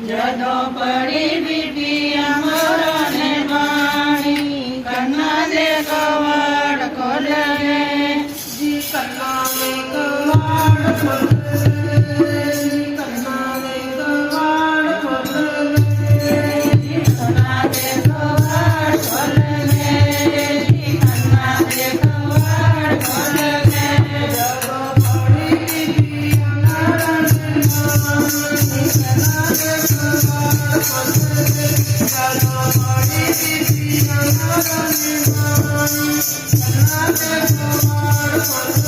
ਜਦੋਂ ਪੜੀ ਬੀਬੀ ਅਮਰਾ ਨੇ ਬਾਣੀ, ਕੰਨਾਂ ਦੇ ਕਵਾੜ ਖੋਲੇ ਜੀ ਕੰਨਾਂ ਦੇ ਕਵਾੜ ਖੋਲੇ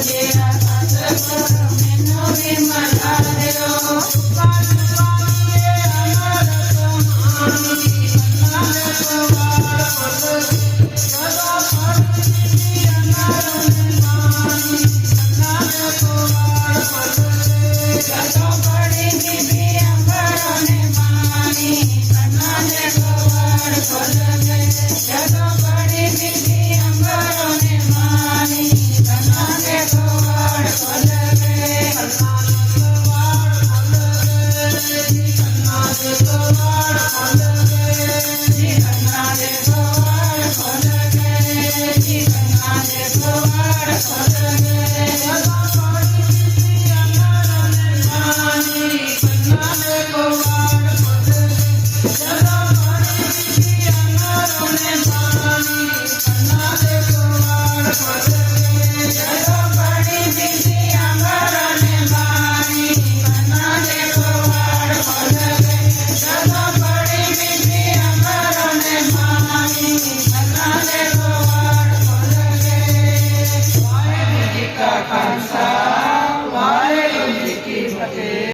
Yeah.